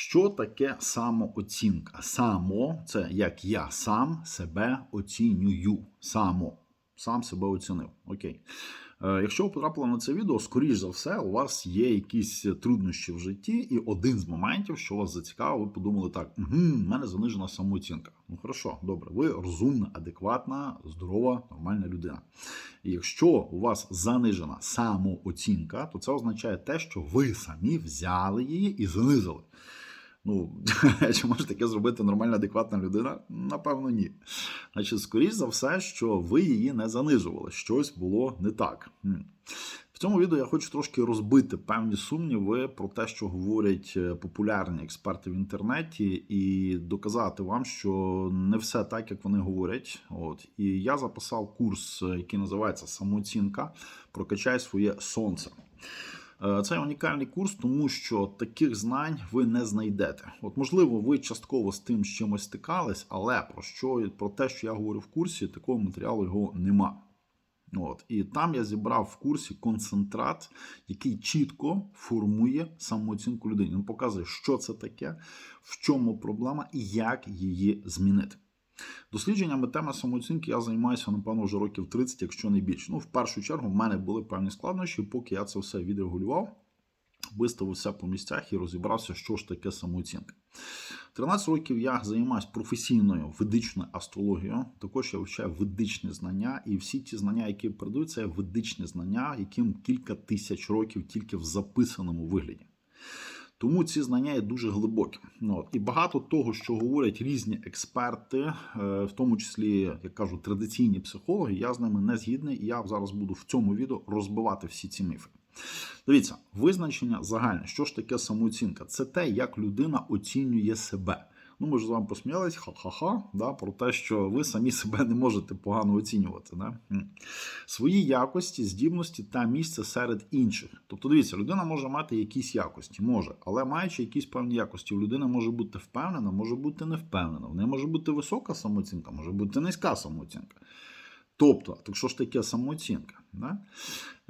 Що таке самооцінка? Само це як я сам себе оцінюю. Само. Сам себе оцінив. Окей. Е, Якщо ви потрапили на це відео, скоріш за все, у вас є якісь труднощі в житті, і один з моментів, що вас зацікавив, ви подумали так: угу, в мене занижена самооцінка. Ну хорошо, добре, ви розумна, адекватна, здорова, нормальна людина. І якщо у вас занижена самооцінка, то це означає те, що ви самі взяли її і занизили. Ну, чи може таке зробити нормальна, адекватна людина? Напевно, ні. Значить, скоріш за все, що ви її не занижували, щось було не так. В цьому відео я хочу трошки розбити певні сумніви про те, що говорять е, популярні експерти в інтернеті, і доказати вам, що не все так, як вони говорять. От і я записав курс, е, який називається Самооцінка. Прокачай своє сонце. Е, Це унікальний курс, тому що таких знань ви не знайдете. От, можливо, ви частково з тим з чимось стикались, але про що про те, що я говорю в курсі, такого матеріалу його нема. От і там я зібрав в курсі концентрат, який чітко формує самооцінку людини. Він показує, що це таке, в чому проблема і як її змінити. Дослідженнями теми самооцінки я займаюся, напевно, вже років 30, якщо не більше. Ну, в першу чергу, в мене були певні складнощі, поки я це все відрегулював, виставив все по місцях і розібрався, що ж таке самооцінка. 13 років я займаюся професійною ведичною астрологією. Також я вивчаю ведичні знання, і всі ті знання, які передаю, це ведичні знання, яким кілька тисяч років тільки в записаному вигляді. Тому ці знання є дуже глибокі. Ну. І багато того, що говорять різні експерти, е, в тому числі, як кажу, традиційні психологи, я з ними не згідний, і я зараз буду в цьому відео розбивати всі ці міфи. Дивіться, визначення загальне, що ж таке самооцінка? Це те, як людина оцінює себе. Ну, ми ж з вами посміялись, ха-ха-ха, да, про те, що ви самі себе не можете погано оцінювати. Да? Свої якості, здібності та місце серед інших. Тобто, дивіться, людина може мати якісь якості, може, але маючи якісь певні якості, людина може бути впевнена, може бути не впевнена. В неї може бути висока самооцінка, може бути низька самооцінка. Тобто, так що ж таке самооцінка? Да?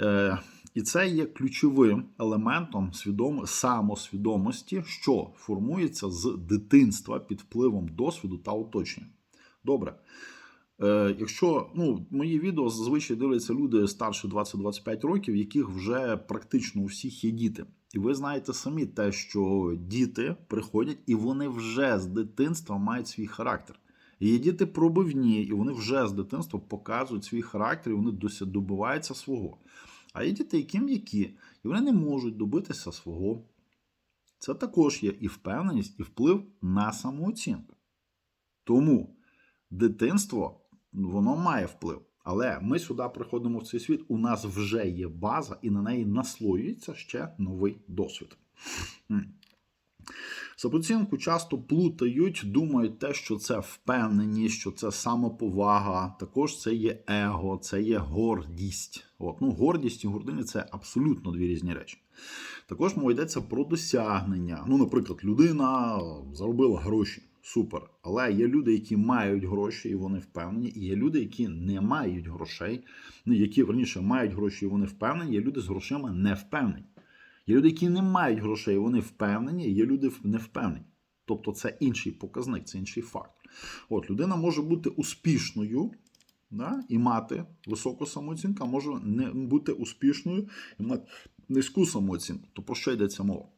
Е, і це є ключовим елементом свідом... самосвідомості, що формується з дитинства під впливом досвіду та оточення. Добре. Е, якщо ну, мої відео зазвичай дивляться люди старше 20-25 років, яких вже практично у всіх є діти. І ви знаєте самі те, що діти приходять і вони вже з дитинства мають свій характер. І є діти пробивні, і вони вже з дитинства показують свій характер, і вони дося- добиваються свого. А є діти, які м'які, і вони не можуть добитися свого. Це також є і впевненість, і вплив на самооцінку. Тому дитинство воно має вплив. Але ми сюди приходимо в цей світ, у нас вже є база, і на неї наслоюється ще новий досвід. Самооцінку часто плутають, думають те, що це впевненість, що це самоповага. Також це є его, це є гордість. От, ну, гордість і гординя це абсолютно дві різні речі. Також мова йдеться про досягнення. Ну, наприклад, людина заробила гроші. Супер. Але є люди, які мають гроші і вони впевнені, і є люди, які не мають грошей, ну, які верніше мають гроші і вони впевнені, є люди з грошима не впевнені. Є люди, які не мають грошей, вони впевнені, є люди не впевнені. Тобто це інший показник, це інший факт. От людина може бути успішною да, і мати високу самооцінку, а може не бути успішною і мати низьку самооцінку. То про що йдеться мова?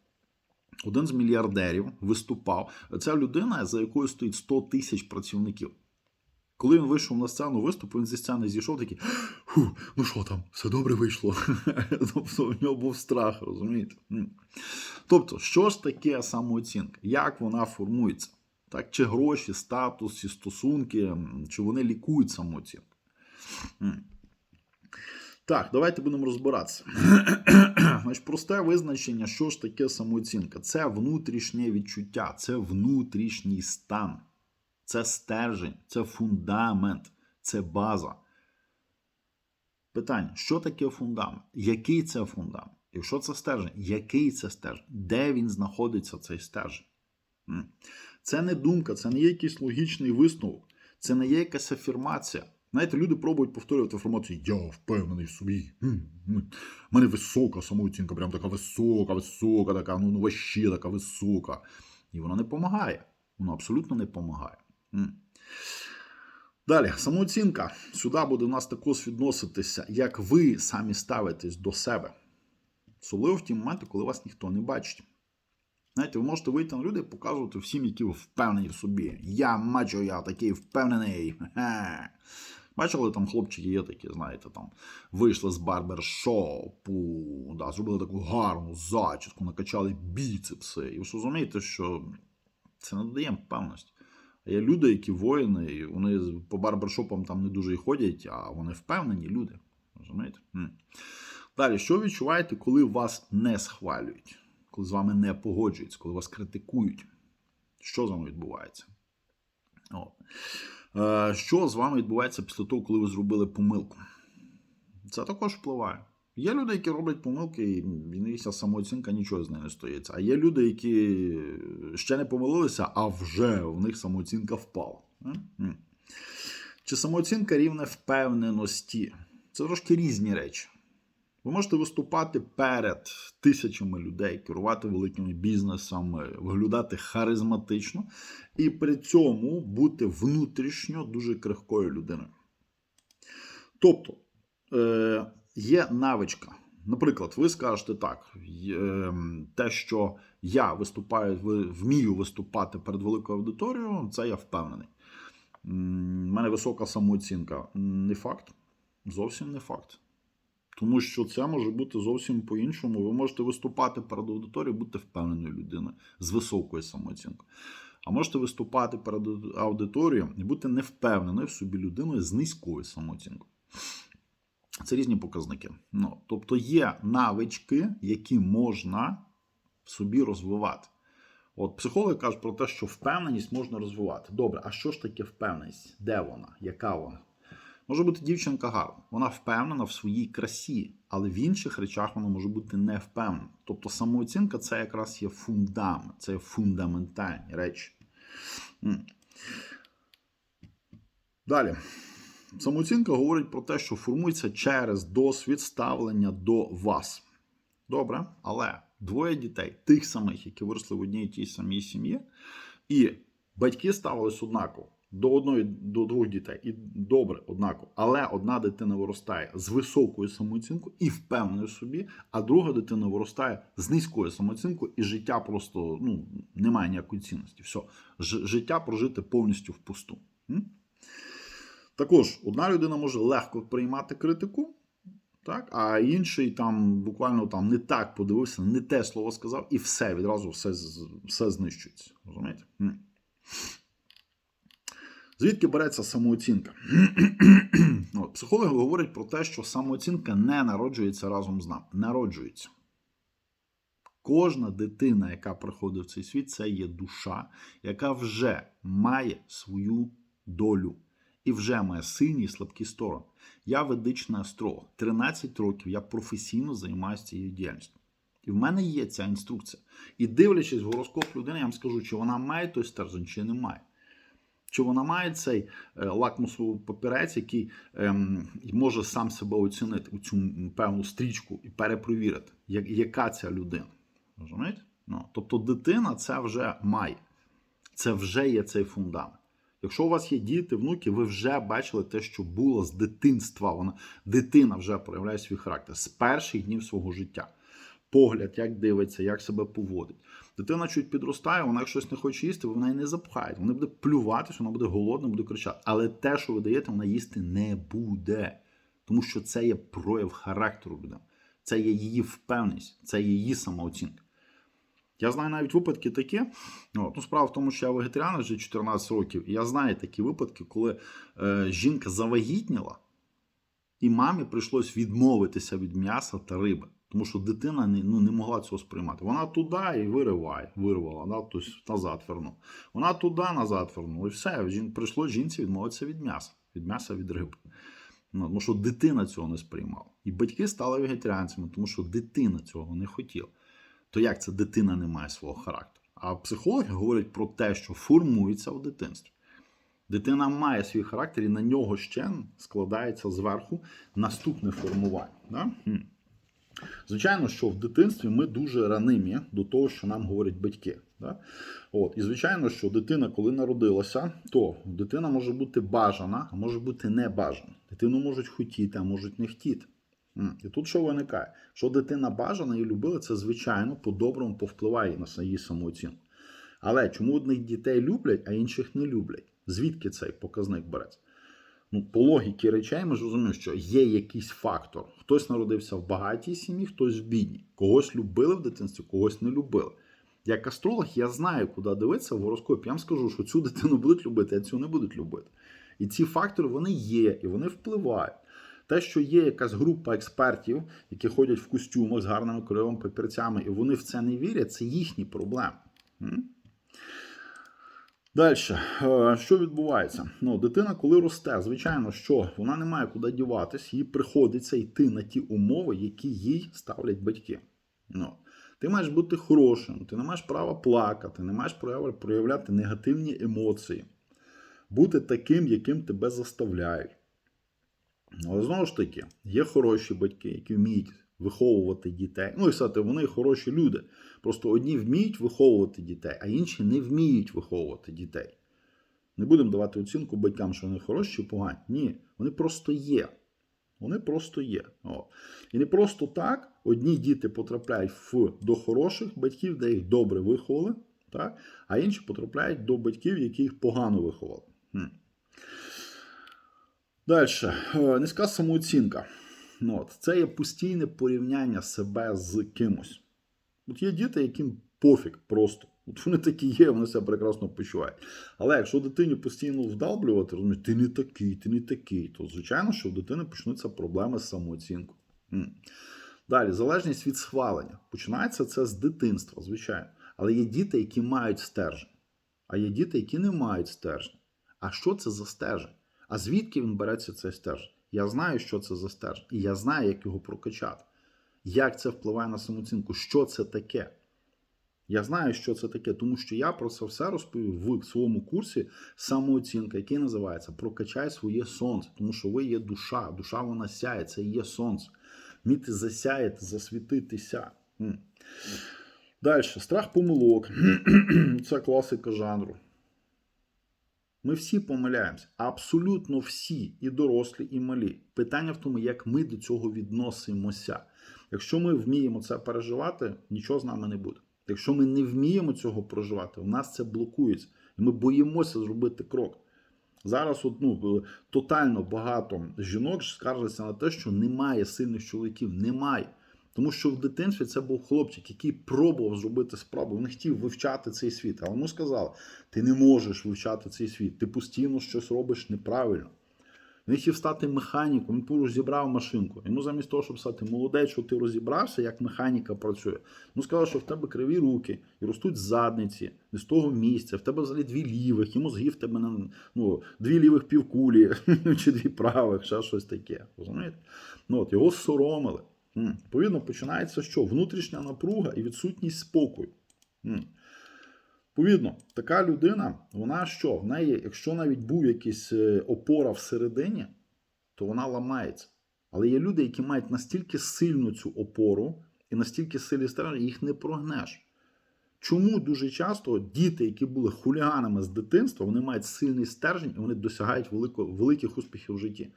Один з мільярдерів виступав. Це людина, за якою стоїть 100 тисяч працівників. Коли він вийшов на сцену виступу, він зі сцени зійшов такий: Фу, ну що там, все добре вийшло. тобто в нього був страх, розумієте? Тобто, що ж таке самооцінка? Як вона формується? Так, Чи гроші, статус, чи стосунки, чи вони лікують самооцінку? Так, давайте будемо розбиратися. Значить, просте визначення, що ж таке самооцінка? Це внутрішнє відчуття, це внутрішній стан, це стержень, це фундамент, це база. Питання: що таке фундамент? Який це фундамент? Якщо це стержень, який це стержень? Де він знаходиться, цей стержень? Це не думка, це не є якийсь логічний висновок, це не є якась афірмація. Знаєте, люди пробують повторювати інформацію. Я впевнений в собі. У мене висока самооцінка, прям така висока, висока, така, ну, ну вообще така висока. І воно не допомагає. Воно абсолютно не допомагає. Далі, самооцінка. Сюди буде нас також відноситися, як ви самі ставитесь до себе. Особливо в ті моменти, коли вас ніхто не бачить. Знаєте, ви можете вийти на люди і показувати всім, які ви впевнені в собі. Я мачо, я такий впевнений. Бачили, там хлопчики є такі, знаєте, там вийшли з барбершопу, да, зробили таку гарну зачіску, накачали біцепси. І ви розумієте, що це не додає впевненості. А є люди, які воїни, і вони по барбершопам там не дуже і ходять, а вони впевнені люди. Розумієте? Далі, що відчуваєте, коли вас не схвалюють, коли з вами не погоджуються, коли вас критикують? Що з вами відбувається? От. Е, Що з вами відбувається після того, коли ви зробили помилку? Це також впливає. Є люди, які роблять помилки, і в них самооцінка нічого з нею не стоїться. А є люди, які ще не помилилися, а вже в них самооцінка впала. Чи самооцінка рівне впевненості? Це трошки різні речі. Ви можете виступати перед тисячами людей, керувати великими бізнесами, виглядати харизматично і при цьому бути внутрішньо дуже крихкою людиною. Тобто е, є навичка. Наприклад, ви скажете так: е, те, що я виступаю, ви- вмію виступати перед великою аудиторією, це я впевнений. У мене висока самооцінка. Не факт. Зовсім не факт. Тому що це може бути зовсім по-іншому. Ви можете виступати перед аудиторією, бути впевненою людиною з високою самооцінкою. А можете виступати перед аудиторією і бути невпевненою в собі людиною з низькою самооцінкою. Це різні показники. Ну, тобто є навички, які можна собі розвивати. От психологи кажуть про те, що впевненість можна розвивати. Добре, а що ж таке впевненість? Де вона? Яка вона? Може бути дівчинка гарна, вона впевнена в своїй красі, але в інших речах вона може бути не впевнена. Тобто самооцінка це якраз є фундамент, це фундаментальні речі. Далі. Самооцінка говорить про те, що формується через досвід ставлення до вас. Добре, але двоє дітей, тих самих, які виросли в одній і тій самій сім'ї, і батьки ставились однаково до одної до двох дітей. І добре, однаково. Але одна дитина виростає з високою самооцінкою і впевненою собі, а друга дитина виростає з низькою самооцінкою, і життя просто ну, немає ніякої цінності. Все, життя прожити повністю впусту. Також одна людина може легко приймати критику, так, а інший там буквально там не так подивився, не те слово сказав, і все відразу все, все знищується. Розумієте? Звідки береться самооцінка? Психологи говорять про те, що самооцінка не народжується разом з нами. Народжується. Кожна дитина, яка приходить в цей світ, це є душа, яка вже має свою долю і вже має сильні і слабкі сторони. Я ведичний астролог. 13 років я професійно займаюся цією діяльністю. І в мене є ця інструкція. І дивлячись в гороскоп людини, я вам скажу, чи вона має той стержень, чи не має. Чи вона має цей е, лакмусовий папірець, який ем, може сам себе оцінити у цю певну стрічку і перепровірити, як, яка ця людина. Розумієте? Ну, тобто дитина це вже має. Це вже є цей фундамент. Якщо у вас є діти, внуки, ви вже бачили те, що було з дитинства. Вона дитина вже проявляє свій характер з перших днів свого життя. Погляд, як дивиться, як себе поводить. Дитина чуть підростає, вона щось не хоче їсти, ви в неї не запхаєте. Вона буде плювати, що вона буде голодна, буде кричати. Але те, що ви даєте, вона їсти не буде. Тому що це є прояв характеру людини. Це є її впевненість, це є її самооцінка. Я знаю навіть випадки такі. От, ну, справа в тому, що я вегетаріанець вже 14 років, і я знаю такі випадки, коли е, жінка завагітніла, і мамі прийшлось відмовитися від м'яса та риби. Тому що дитина не, ну, не могла цього сприймати. Вона туди і вириває, вирвала, да, тобто назад вернула. Вона туди назад вернула. І все. Жін, прийшло жінці відмовитися від м'яса, від м'яса від риби. Ну, тому що дитина цього не сприймала. І батьки стали вегетаріанцями, тому що дитина цього не хотіла. То як це дитина не має свого характеру? А психологи говорять про те, що формується в дитинстві. Дитина має свій характер, і на нього ще складається зверху наступне формування. Да? Звичайно, що в дитинстві ми дуже ранимі до того, що нам говорять батьки. Да? От. І звичайно, що дитина, коли народилася, то дитина може бути бажана, а може бути не бажана. Дитину можуть хотіти, а можуть не хотіти. І тут що виникає? Що дитина бажана і любила, це звичайно по-доброму повпливає на її самооцінку. Але чому одних дітей люблять, а інших не люблять? Звідки цей показник береться? Ну, по логіці речей ми ж розуміємо, що є якийсь фактор. Хтось народився в багатій сім'ї, хтось в бідній. Когось любили в дитинстві, когось не любили. Як астролог, я знаю, куди дивитися в гороскопі. Я вам скажу, що цю дитину будуть любити, а цю не будуть любити. І ці фактори вони є, і вони впливають. Те, що є якась група експертів, які ходять в костюмах з гарними кольоровими папірцями, і вони в це не вірять, це їхні проблеми. Далі, що відбувається? Ну, дитина, коли росте, звичайно, що вона не має куди діватись, їй приходиться йти на ті умови, які їй ставлять батьки. Ну, ти маєш бути хорошим, ти не маєш права плакати, не маєш проявляти негативні емоції, бути таким, яким тебе заставляють. Але знову ж таки, є хороші батьки, які вміють виховувати дітей. Ну і все, вони хороші люди. Просто одні вміють виховувати дітей, а інші не вміють виховувати дітей. Не будемо давати оцінку батькам, що вони хороші чи погані. Ні, вони просто є. Вони просто є. О. І не просто так одні діти потрапляють в, до хороших батьків, де їх добре виховали, так? а інші потрапляють до батьків, які їх погано виховали. Хм. Далі. Низька самооцінка. Ну, от. Це є постійне порівняння себе з кимось. От є діти, яким пофіг просто. От вони такі є, вони себе прекрасно почувають. Але якщо дитині постійно вдалблювати, розумієш, ти не такий, ти не такий, то звичайно, що у дитини почнуться проблеми з самооцінкою. Далі, залежність від схвалення. Починається це з дитинства, звичайно. Але є діти, які мають стержень, а є діти, які не мають стержень. А що це за стержень? А звідки він береться цей стержень? Я знаю, що це за стержень, і я знаю, як його прокачати. Як це впливає на самооцінку? Що це таке? Я знаю, що це таке, тому що я про це все розповів в своєму курсі самооцінка, який називається Прокачай своє сонце, тому що ви є душа, душа вона сяє, це є сонце. Вміти засяяти, засвітитися. Далі, страх помилок. Це класика жанру. Ми всі помиляємося. Абсолютно всі, і дорослі, і малі. Питання в тому, як ми до цього відносимося. Якщо ми вміємо це переживати, нічого з нами не буде. Якщо ми не вміємо цього проживати, у нас це блокується. І ми боїмося зробити крок. Зараз от, ну, тотально багато жінок скаржаться на те, що немає сильних чоловіків. Немає. Тому що в дитинстві це був хлопчик, який пробував зробити спробу. Він хотів вивчати цей світ. Але йому сказали, ти не можеш вивчати цей світ, ти постійно щось робиш неправильно. Він хотів стати механіком, він поруч зібрав машинку. Йому замість того, щоб стати молодець, що ти розібрався, як механіка працює. Йому сказали, що в тебе криві руки і ростуть задниці, не з того місця, в тебе взагалі дві лівих, йому згів тебе на ну, дві лівих півкулі, чи дві правих, ще щось таке. Розумієте? Ну, от, Його соромили. М. Відповідно, починається що? Внутрішня напруга і відсутність спокою. М. Відповідно, така людина, вона що? В неї, якщо навіть був якийсь е, опора всередині, то вона ламається. Але є люди, які мають настільки сильну цю опору і настільки сильні стержень, їх не прогнеш. Чому дуже часто діти, які були хуліганами з дитинства, вони мають сильний стержень і вони досягають великих успіхів в житті?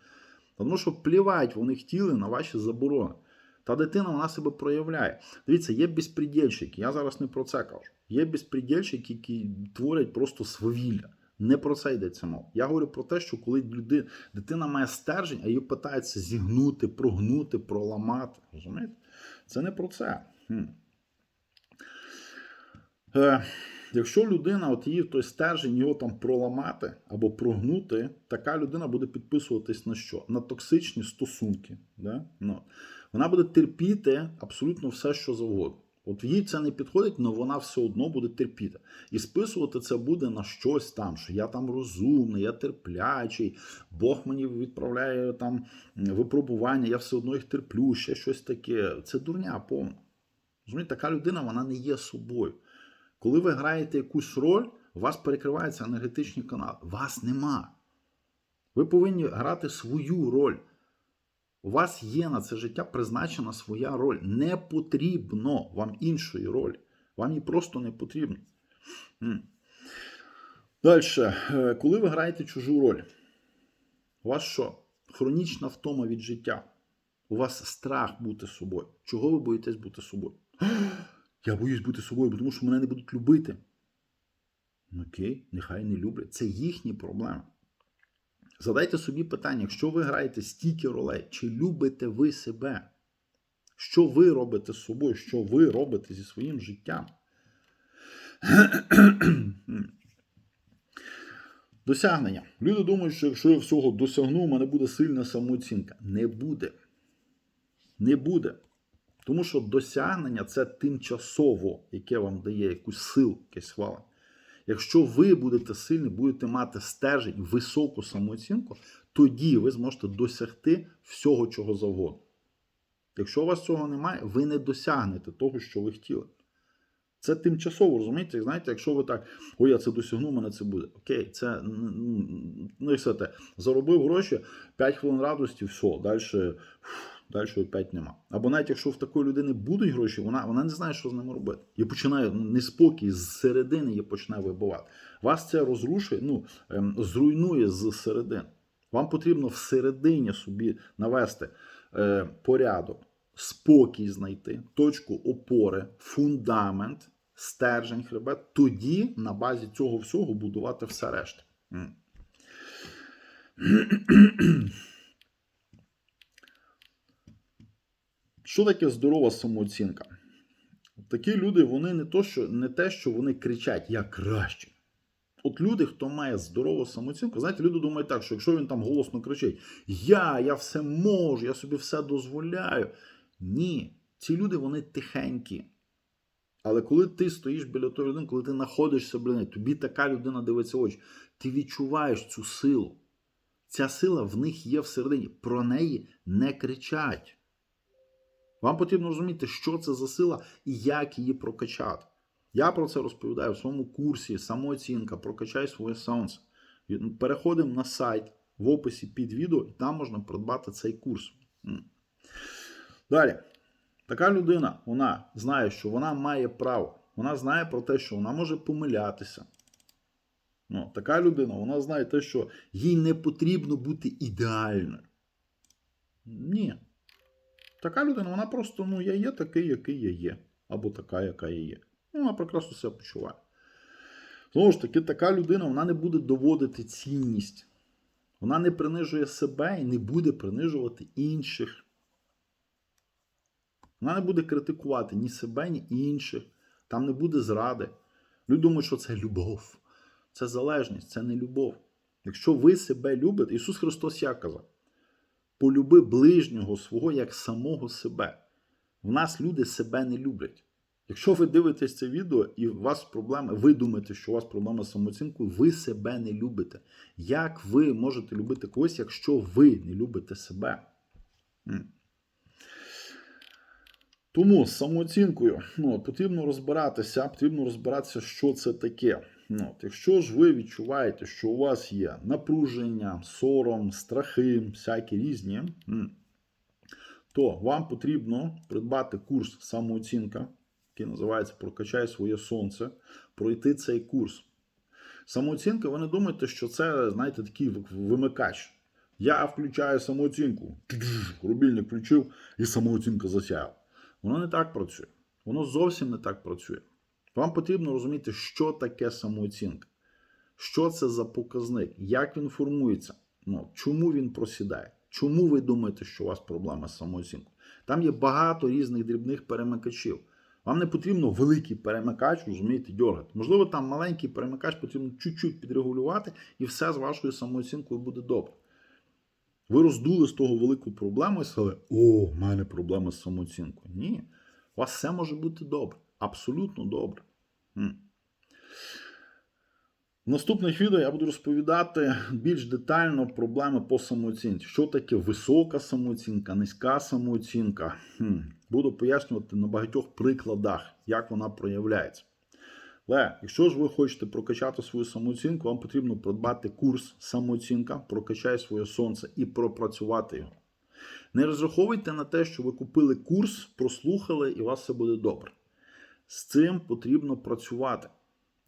Тому що плівають вони хотіли на ваші заборони. Та дитина вона себе проявляє. Дивіться, є безпредельщики, я зараз не про це кажу. Є безпредельщики, які творять просто свавілля. Не про це йдеться мова. Я говорю про те, що коли люди, дитина має стержень, а її питаються зігнути, прогнути, проламати. Розумієте? Це не про це. Хм. Е, Якщо людина, от її той стержень, його там проламати або прогнути, така людина буде підписуватись на що? На токсичні стосунки. Да? Ну. Вона буде терпіти абсолютно все, що завгодно. От їй це не підходить, але вона все одно буде терпіти. І списувати це буде на щось там, що я там розумний, я терплячий, Бог мені відправляє там випробування, я все одно їх терплю, ще щось таке. Це дурня повна. Розумієте, така людина вона не є собою. Коли ви граєте якусь роль, у вас перекриваються енергетичні канали. Вас нема. Ви повинні грати свою роль. У вас є на це життя призначена своя роль. Не потрібно вам іншої ролі. Вам її просто не потрібно. Далі, коли ви граєте чужу роль, у вас що? Хронічна втома від життя. У вас страх бути собою. Чого ви боїтесь бути собою? Я боюсь бути собою, тому що мене не будуть любити. Ну, Окей, нехай не люблять. Це їхні проблеми. Задайте собі питання, якщо ви граєте стільки ролей, чи любите ви себе? Що ви робите з собою? Що ви робите зі своїм життям? Досягнення. Люди думають, що якщо я всього досягну, у мене буде сильна самооцінка. Не буде. Не буде. Тому що досягнення це тимчасово, яке вам дає якусь силу, якесь хвала. Якщо ви будете сильні, будете мати стержень, високу самооцінку, тоді ви зможете досягти всього, чого завгодно. Якщо у вас цього немає, ви не досягнете того, що ви хотіли. Це тимчасово, розумієте? Знаєте, якщо ви так, ой, я це досягну, мене це буде. Окей, це ну все те. Заробив гроші, 5 хвилин радості, все, далі, далі опять нема. Або навіть якщо в такої людини будуть гроші, вона вона не знає, що з ними робити. І починає неспокій зсередини її починає вибивати. Вас це розрушує, ну, ем, зруйнує зсередини. Вам потрібно всередині собі навести е, порядок, спокій знайти, точку опори, фундамент, стержень хребет. Тоді на базі цього всього будувати все решта. Що таке здорова самооцінка? Такі люди, вони не то, що не те, що вони кричать я краще. От люди, хто має здорову самооцінку, знаєте, люди думають так, що якщо він там голосно кричить Я, я все можу, я собі все дозволяю. Ні, ці люди вони тихенькі. Але коли ти стоїш біля тої людини, коли ти знаходишся біля неї, тобі така людина дивиться в очі, ти відчуваєш цю силу. Ця сила в них є всередині. Про неї не кричать. Вам потрібно розуміти, що це за сила і як її прокачати. Я про це розповідаю в своєму курсі самооцінка, прокачай своє сонце. Переходимо на сайт в описі під відео, і там можна придбати цей курс. Далі. Така людина, вона знає, що вона має право. Вона знає про те, що вона може помилятися. Ну, Така людина, вона знає те, що їй не потрібно бути ідеальною. Ні. Така людина, вона просто, ну, я є такий, який я є. Або така, яка я є. Ну, вона прекрасно себе почуває. Знову ж таки, така людина вона не буде доводити цінність. Вона не принижує себе і не буде принижувати інших. Вона не буде критикувати ні себе, ні інших. Там не буде зради. Люди думають, що це любов. Це залежність, це не любов. Якщо ви себе любите, Ісус Христос як казав: полюби ближнього свого як самого себе. В нас люди себе не люблять. Якщо ви дивитесь це відео і у вас проблеми, ви думаєте, що у вас проблема з самооцінкою, ви себе не любите. Як ви можете любити когось, якщо ви не любите себе? Тому з самооцінкою ну, потрібно розбиратися, потрібно розбиратися, що це таке. От, Якщо ж ви відчуваєте, що у вас є напруження, сором, страхи, всякі різні, то вам потрібно придбати курс самооцінка, який називається Прокачай своє сонце, пройти цей курс. Самооцінка, ви не думаєте, що це, знаєте, такий вимикач. Я включаю самооцінку. Рубільник включив і самооцінка засяяла. Воно не так працює. Воно зовсім не так працює. Вам потрібно розуміти, що таке самооцінка, що це за показник, як він формується, ну, чому він просідає, чому ви думаєте, що у вас проблема з самооцінкою. Там є багато різних дрібних перемикачів. Вам не потрібно великий перемикач, розумієте, дергати. Можливо, там маленький перемикач потрібно чуть-чуть підрегулювати, і все з вашою самооцінкою буде добре. Ви роздули з того велику проблему і сказали, о, в мене проблема з самооцінкою. Ні. У вас все може бути добре. Абсолютно добре. В наступних відео я буду розповідати більш детально проблеми по самооцінці. Що таке висока самооцінка, низька самооцінка. Хм. Буду пояснювати на багатьох прикладах, як вона проявляється. Але якщо ж ви хочете прокачати свою самооцінку, вам потрібно придбати курс самооцінка, прокачай своє сонце і пропрацювати його. Не розраховуйте на те, що ви купили курс, прослухали і у вас все буде добре. З цим потрібно працювати.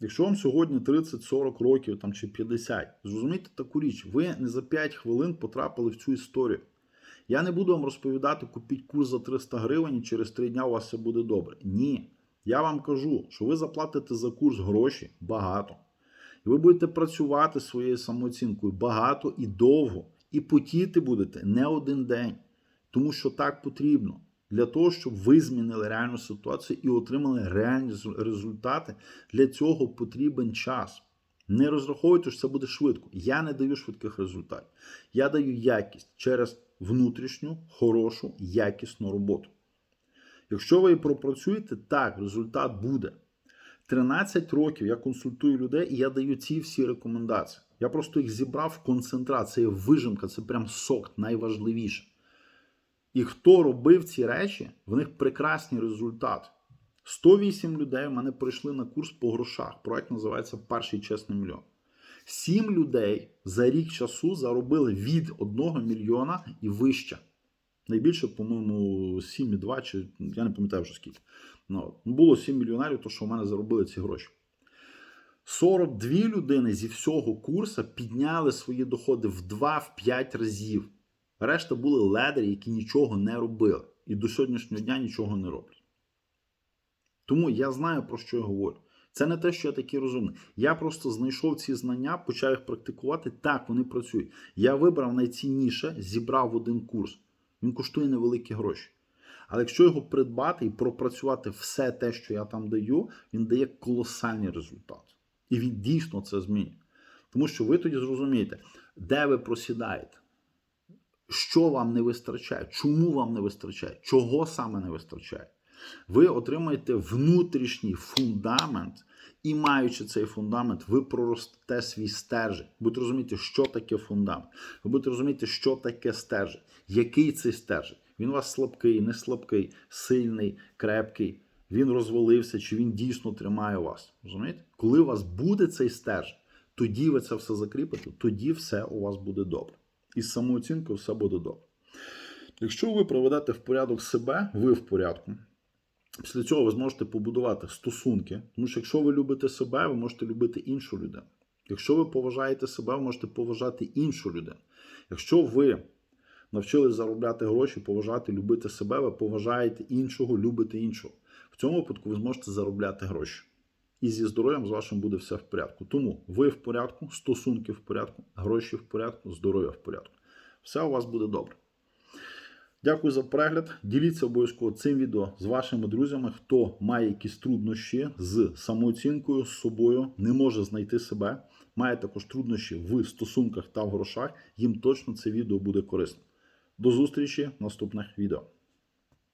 Якщо вам сьогодні 30-40 років там, чи 50, зрозумійте таку річ, ви не за 5 хвилин потрапили в цю історію. Я не буду вам розповідати, купіть курс за 300 гривень і через 3 дня у вас все буде добре. Ні. Я вам кажу, що ви заплатите за курс гроші багато. І ви будете працювати своєю самооцінкою багато і довго. І потіти будете не один день. Тому що так потрібно. Для того, щоб ви змінили реальну ситуацію і отримали реальні результати, для цього потрібен час. Не розраховуйте, що це буде швидко. Я не даю швидких результатів. Я даю якість через внутрішню, хорошу, якісну роботу. Якщо ви пропрацюєте, так, результат буде. 13 років я консультую людей і я даю ці всі рекомендації. Я просто їх зібрав в концентрат, це є вижимка, це прям сок найважливіше. І хто робив ці речі, в них прекрасні результати. 108 людей в мене прийшли на курс по грошах. Проект називається Перший чесний мільйон. 7 людей за рік часу заробили від 1 мільйона і вище. Найбільше, по-моєму, 7,2 чи я не пам'ятаю вже скільки. Ну, було 7 мільйонерів, то що в мене заробили ці гроші. 42 людини зі всього курсу підняли свої доходи в 2-5 разів. Решта були ледері, які нічого не робили. І до сьогоднішнього дня нічого не роблять. Тому я знаю, про що я говорю. Це не те, що я такий розумний. Я просто знайшов ці знання, почав їх практикувати. Так, вони працюють. Я вибрав найцінніше, зібрав один курс. Він коштує невеликі гроші. Але якщо його придбати і пропрацювати все те, що я там даю, він дає колосальний результат. І він дійсно це змінює. Тому що ви тоді зрозумієте, де ви просідаєте, що вам не вистачає, чому вам не вистачає, чого саме не вистачає. Ви отримаєте внутрішній фундамент, і маючи цей фундамент, ви проростете свій стержень. Будете розуміти, що таке фундамент. Ви будете розуміти, що таке стержень. Який цей стержень? Він у вас слабкий, не слабкий, сильний, крепкий. Він розвалився, чи він дійсно тримає вас. Розумієте? Коли у вас буде цей стержень, тоді ви це все закріпите, тоді все у вас буде добре. І з самооцінкою все буде добре. Якщо ви проведете в порядок себе, ви в порядку. Після цього ви зможете побудувати стосунки, тому що якщо ви любите себе, ви можете любити іншу людину. Якщо ви поважаєте себе, ви можете поважати іншу людину. Якщо ви навчились заробляти гроші, поважати, любити себе, ви поважаєте іншого, любите іншого. В цьому випадку ви зможете заробляти гроші. І зі здоров'ям з вашим буде все в порядку. Тому ви в порядку, стосунки в порядку, гроші в порядку, здоров'я в порядку. Все у вас буде добре. Дякую за перегляд. Діліться обов'язково цим відео з вашими друзями, хто має якісь труднощі з самооцінкою, з собою, не може знайти себе, має також труднощі в стосунках та в грошах. Їм точно це відео буде корисно. До зустрічі в наступних відео.